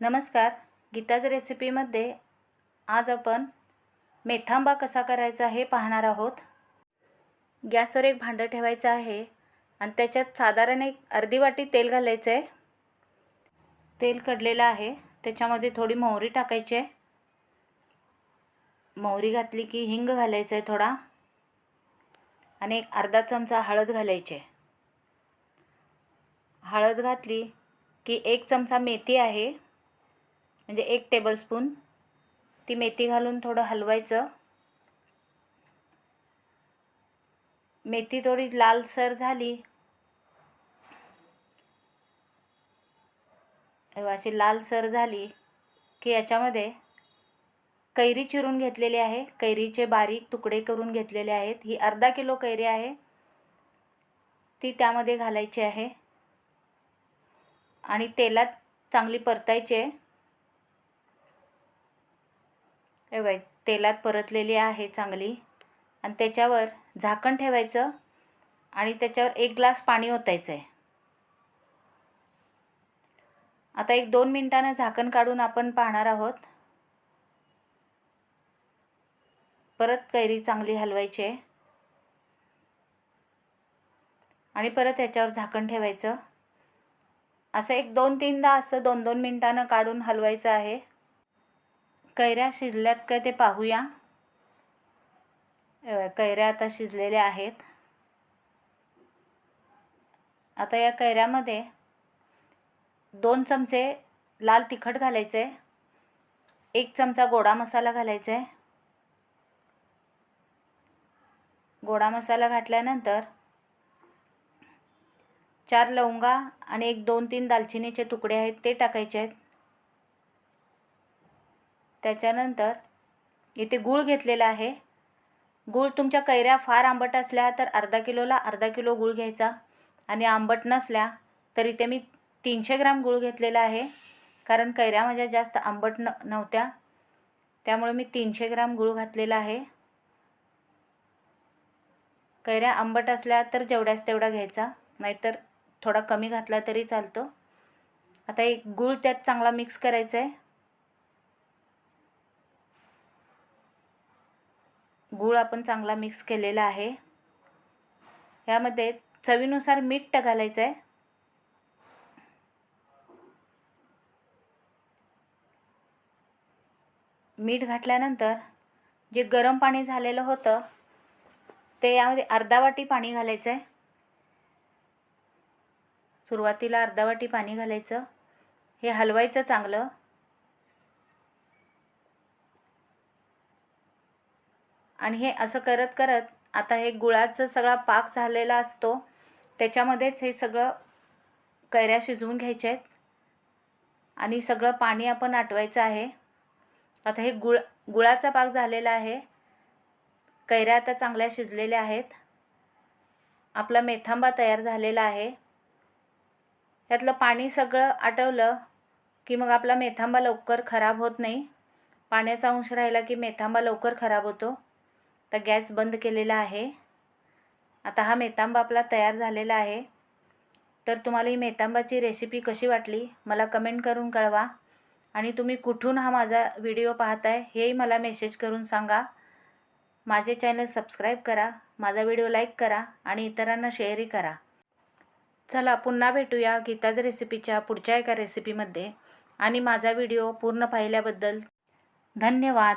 नमस्कार. गीताज रेसिपीमध्ये आज आपण मेथांबा कसा करायचा हे पाहणार आहोत. गॅसवर एक भांडं ठेवायचं आहे आणि त्याच्यात साधारण एक अर्धी वाटी तेल घालायचं आहे. तेल कडलेलं आहे. त्याच्यामध्ये थोडी मोहरी टाकायची आहे. मोहरी घातली की हिंग घालायचं आहे थोडा. आणि एक अर्धा चमचा हळद घालायची आहे. हळद घातली की एक चमचा मेथी आहे. म्हणजे एक टेबलस्पून ती मेथी घालून थोडं हलवायचं. मेथी थोडी लालसर झाली. अशी लालसर झाली की याच्यामध्ये कैरी चिरून घेतलेली आहे. कैरीचे बारीक तुकडे करून घेतलेले आहेत. ही अर्धा किलो कैरी आहे. ती त्यामध्ये घालायची आहे. आणि तेलात चांगली परतायची आहे. हे तेलात परतलेली आहे चांगली. आणि त्याच्यावर झाकण ठेवायचं आणि त्याच्यावर एक ग्लास पाणी ओतायचं आहे आता एक दोन मिनटानं झाकण काढून आपण पाहणार आहोत. परत कैरी चांगली हलवायची आहे. आणि परत याच्यावर झाकण ठेवायचं. असं एक दोन तीनदा असं दोन दोन मिनटानं काढून हलवायचं आहे. कैऱ्या शिजल्यात काय ते पाहूया. कैऱ्या आता शिजलेल्या आहेत. आता या कैऱ्यामध्ये दोन चमचे लाल तिखट घालायचे एक चमचा गोडा मसाला घालायचा. आहे गोडा मसाला घातल्यानंतर चार लवंगा आणि एक दोन तीन दालचिनीचे तुकडे आहेत ते टाकायचे आहेत. त्याच्यानंतर इथे गूळ घेतलेला आहे. गूळ तुमच्या कैऱ्या फार आंबट असल्या तर अर्धा किलोला अर्धा किलो गूळ घ्यायचा. आणि आंबट नसल्या तर इथे मी तीनशे ग्राम गूळ घेतलेला आहे. कारण कैऱ्या माझ्या जास्त आंबट न नव्हत्या. त्यामुळे मी तीनशे ग्राम गूळ घातलेला आहे. कैऱ्या आंबट असल्या तर जेवढ्याच तेवढा घ्यायचा. नाहीतर थोडा कमी घातला तरी चालतो. आता एक गूळ त्यात चांगला मिक्स करायचा आहे गूळ आपण चांगला मिक्स केलेला आहे. यामध्ये चवीनुसार मीठ घालायचं आहे मीठ घातल्यानंतर जे गरम पाणी झालेलं होतं ते यामध्ये अर्धा वाटी पाणी घालायचं आहे सुरुवातीला अर्धा वाटी पाणी घालायचं. हे हलवायचं चांगलं. आणि हे असं करत करत आता हे गुळाचं सगळा पाक झालेला असतो. त्याच्यामध्येच हे सगळं कैऱ्या शिजवून घ्यायच्या आहेत. आणि सगळं पाणी आपण आटवायचं आहे. आता हे गुळ गुळाचा पाक झालेला आहे. कैऱ्या आता चांगल्या शिजलेल्या आहेत. आपला मेथांबा तयार झालेला आहे. यातलं पाणी सगळं आटवलं की मग आपला मेथांबा लवकर खराब होत नाही. पाण्याचा अंश राहिला की मेथांबा लवकर खराब होतो. तर गॅस बंद केलेला आहे. आता हा मेतांबा आपला तयार झालेला आहे. तर तुम्हाला ही मेतांबाची रेसिपी कशी वाटली मला कमेंट करून कळवा. आणि तुम्ही कुठून हा माझा व्हिडिओ पाहताय हेही मला मेसेज करून सांगा. माझे चॅनल सबस्क्राईब करा माझा व्हिडिओ लाईक करा आणि इतरांना शेअरही करा. चला पुन्हा भेटूया गीताज रेसिपीच्या पुढच्या एका रेसिपीमध्ये आणि माझा व्हिडिओ पूर्ण पाहिल्याबद्दल धन्यवाद.